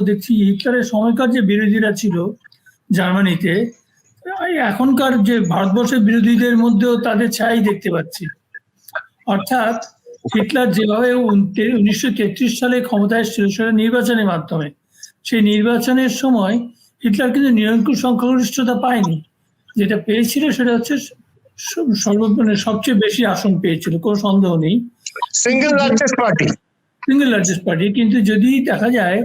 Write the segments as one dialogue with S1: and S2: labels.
S1: দেখছি হিটলারের সময়কার যে বিরোধীরা ছিল জার্মানিতে এখনকার যে ভারতবর্ষের বিরোধীদের মধ্যেও তাদের ছাই দেখতে পাচ্ছি। অর্থাৎ হিটলার যেভাবে উনিশশো তেত্রিশ সালে ক্ষমতায় ছিল সেটা নির্বাচনের মাধ্যমে। সেই নির্বাচনের সময় হিটলার কিন্তু নিরঙ্কুশ সংখ্যাগরিষ্ঠতা পায়নি। যেটা পেয়েছিল সেটা হচ্ছে সর্ব মানে সবচেয়ে বেশি আসন পেয়েছিল কোনো সন্দেহ নেই।
S2: Single largest party
S1: single largest party কিন্তু যদি দেখা যায়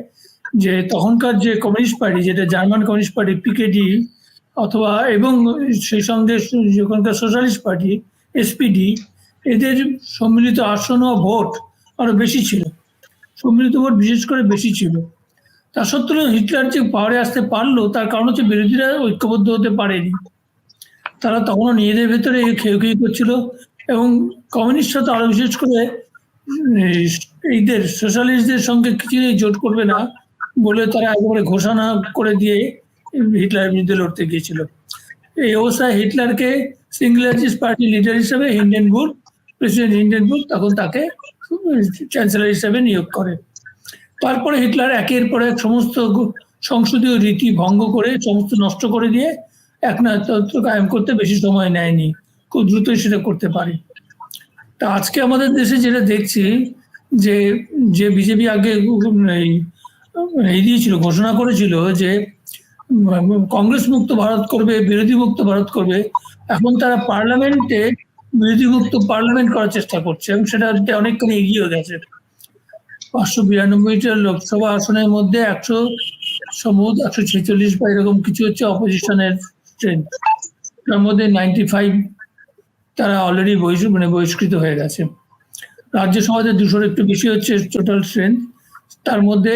S1: যে তখনকার যে কমিউনিস্ট পার্টি, যেটা জার্মান কমিউনিস্ট পার্টি, পিকেডি, অথবা এবং সেই সঙ্গে যেখানকার সোশ্যালিস্ট পার্টি, এসপিডি, এদের সম্মিলিত আসন ও ভোট আরও বেশি ছিল। সম্মিলিত ভোট বিশেষ করে বেশি ছিল। তা সত্ত্বেও হিটলার যে পাওয়ারে আসতে পারল, তার কারণ হচ্ছে বিরোধীরা ঐক্যবদ্ধ হতে পারেনি। তারা তখনও নিজেদের ভেতরে খেয়ে খেয়ে করছিল এবং কমিউনিস্টরা তো আরও বিশেষ করে এইদের, সোশ্যালিস্টদের সঙ্গে কিছুই জোট করবে না। বলে তারা একেবারে ঘোষণা করে দিয়ে হিটলারের বিরুদ্ধে লড়তে গিয়েছিল। এই অবস্থায় হিটলারকে সিঙ্গলারিস্ট পার্টি লিডার হিসেবে হিন্ডেনবুর্গ প্রেসিডেন্ট হিন্ডেনবুর্গ তখন তাকে চ্যান্সেলর হিসেবে নিয়োগ করে। তারপরে হিটলার একের পর এক সমস্ত সংসদীয় রীতি ভঙ্গ করে, সমস্ত নষ্ট করে দিয়ে এক নায়কতন্ত্র কায়েম করতে বেশি সময় নেয়নি। খুব দ্রুতই সেটা করতে পারে। তা আজকে আমাদের দেশে যেটা দেখছি যে যে বিজেপি আগে এই দিয়েছিল ঘোষণা করেছিল যে কংগ্রেস মুক্ত ভারত করবে, বিরোধী মুক্ত ভারত করবে। এখন তারা পার্লামেন্টে বিরোধী মুক্ত পার্লামেন্ট করার চেষ্টা করছে এবং সেটা অনেকখানি এগিয়ে গেছে। পাঁচশো বিরানব্বইটা লোকসভা আসনের মধ্যে একশো সম্ভবত একশো ছেচল্লিশ বা এরকম কিছু হচ্ছে অপোজিশনের স্ট্রেন্থ তার মধ্যে নাইনটি ফাইভ তারা অলরেডি মানে বহিষ্কৃত হয়ে গেছে। রাজ্যসভাতে দুশোর একটু বেশি হচ্ছে টোটাল স্ট্রেন্থ তার মধ্যে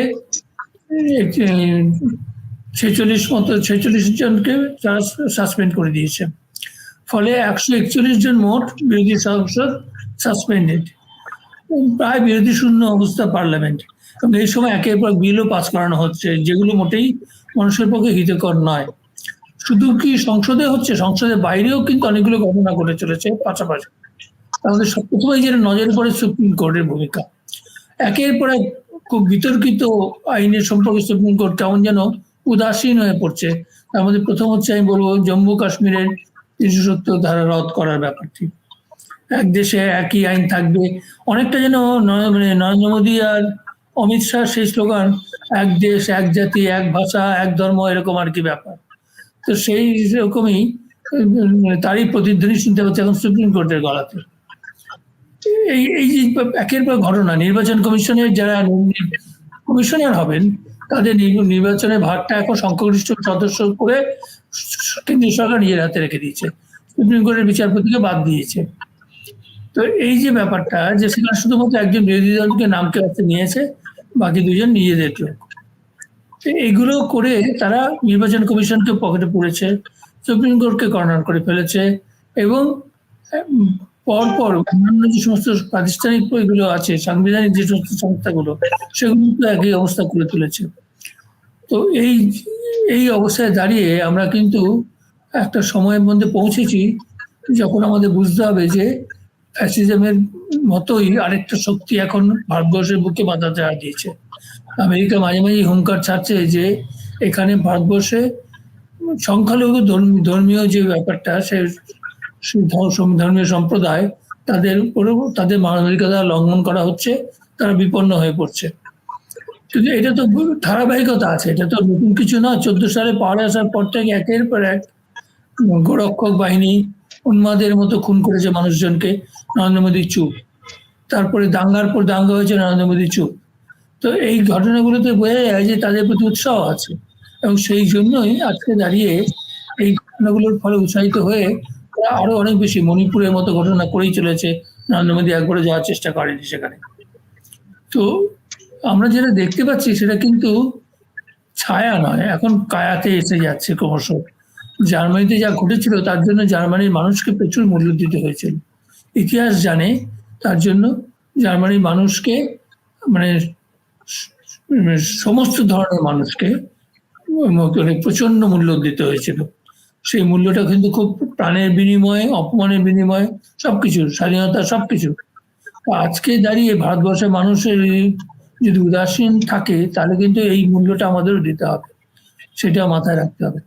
S1: ছেচল্লিশ মতো, ছেচল্লিশ জনকে সাসপেন্ড করে দিয়েছে। ফলে একশো একচল্লিশ জন মোট বিরোধী সাংসদ সাসপেন্ডেড প্রায় বিরোধী শূন্য অবস্থা পার্লামেন্ট এবং এই সময় একের পর বিলও পাস করানো হচ্ছে, যেগুলো মোটেই মানুষের পক্ষে হিতকর নয়। শুধু কি সংসদে হচ্ছে? সংসদের বাইরেও কিন্তু অনেকগুলো ঘটনা ঘটে চলেছে পাশাপাশি। আমাদের সব প্রথমে যেটা নজরে পড়ে সুপ্রিম কোর্টের ভূমিকা। একের পর এক খুব বিতর্কিত আইনের সম্পর্কে সুপ্রিম কোর্ট কেমন যেন উদাসীন হয়ে পড়ছে। তার মধ্যে প্রথম হচ্ছে আমি বলব জম্মু কাশ্মীরের তিনশো সত্তর ধারা রদ করার ব্যাপারটি। এক দেশে একই আইন থাকবে। অনেকটা যেন মানে নরেন্দ্র মোদী আর অমিত শাহ সেই স্লোগান, এক দেশ, এক জাতি, এক ভাষা, এক ধর্ম, এরকম আর কি ব্যাপার। তো সেই রকমই তারই প্রতিধ্বনি শুনতে পাচ্ছে এখন সুপ্রিম কোর্টের গলাতে। এই এই একের পর ঘটনা, নির্বাচন কমিশনের যারা কমিশনার হবেন, তাদের নির- নির্বাচনের ভারটা এখন সংখ্যাগরিষ্ঠ সদস্য করে কেন্দ্রীয় সরকার নিজের হাতে রেখে দিয়েছে। সুপ্রিম কোর্টের বিচারপতিকে বাদ দিয়েছে। তো এই যে ব্যাপারটা, যে সেখানে শুধুমাত্র একজন বিরোধী দলকে নামকে হাতে নিয়েছে, বাকি দুজন নিজেদের লোক। তো এইগুলো করে তারা নির্বাচন কমিশনকে পকেটে পড়েছে, সুপ্রিম কোর্টকে কর্নার করে ফেলেছে এবং পরপর অন্যান্য যে সমস্ত প্রাতিষ্ঠানিক বইগুলো আছে, সাংবিধানিক যে সমস্ত সংস্থাগুলো, সেগুলো তো একই অবস্থা করে তুলেছে। তো এই এই অবস্থায় দাঁড়িয়ে আমরা কিন্তু একটা সময়ের মধ্যে পৌঁছেছি যখন আমাদের বুঝতে হবে যে ফ্যাসিজমের মতোই আরেকটা শক্তি এখন ভারতবর্ষের বুকে মাথা দেওয়া দিয়েছে আমেরিকা মাঝে মাঝে হুঙ্কার ছাড়ছে যে এখানে ভারতবর্ষে সংখ্যালঘু ধর্ম- ধর্মীয় যে ব্যাপারটা, সে ধর্মীয় সম্প্রদায় তাদের উপরেও তাদের মানবাধিকতা লঙ্ঘন করা হচ্ছে, তারা বিপন্ন হয়ে পড়ছে। কিন্তু এটা তো ধারাবাহিকতা আছে, এটা তো নতুন কিছু না। চোদ্দ সালে পাহাড়ে আসার পর থেকে একের পর এক গোরক্ষক বাহিনী উন্মাদের মতো খুন করেছে মানুষজনকে, নরেন্দ্র মোদী চুপ। তারপরে দাঙ্গার পর দাঙ্গা হয়েছে নরেন্দ্র মোদী চুপ। তো এই ঘটনাগুলোতে বোঝা যায় যে তাদের প্রতি উৎসাহ আছে। এবং সেই জন্যই আজকে দাঁড়িয়ে এই ঘটনাগুলোর ফলে উৎসাহিত হয়ে আরও অনেক বেশি মণিপুরের মতো ঘটনা করেই চলেছে। নরেন্দ্র মোদী একবারে যাওয়ার চেষ্টা করেনি সেখানে। তো আমরা যেটা দেখতে পাচ্ছি সেটা কিন্তু ছায়া নয়, এখন কায়াতে এসে যাচ্ছে ক্রমশ। জার্মানিতে যা ঘটেছিল তার জন্য জার্মানির মানুষকে প্রচুর মূল্য দিতে হয়েছিল। ইতিহাস জানে তার জন্য জার্মানির মানুষকে মানে সমস্ত ধরনের মানুষকে মানে প্রচণ্ড মূল্য দিতে হয়েছিল। সেই মূল্যটা কিন্তু খুব প্রাণের বিনিময়ে, অপমানের বিনিময়ে সবকিছু, স্বাধীনতা সবকিছু। আজকে দাঁড়িয়ে ভারতবর্ষের মানুষের যদি উদাসীন থাকে, তাহলে কিন্তু এই মূল্যটা আমাদেরও দিতে হবে। সেটা মাথায় রাখতে হবে।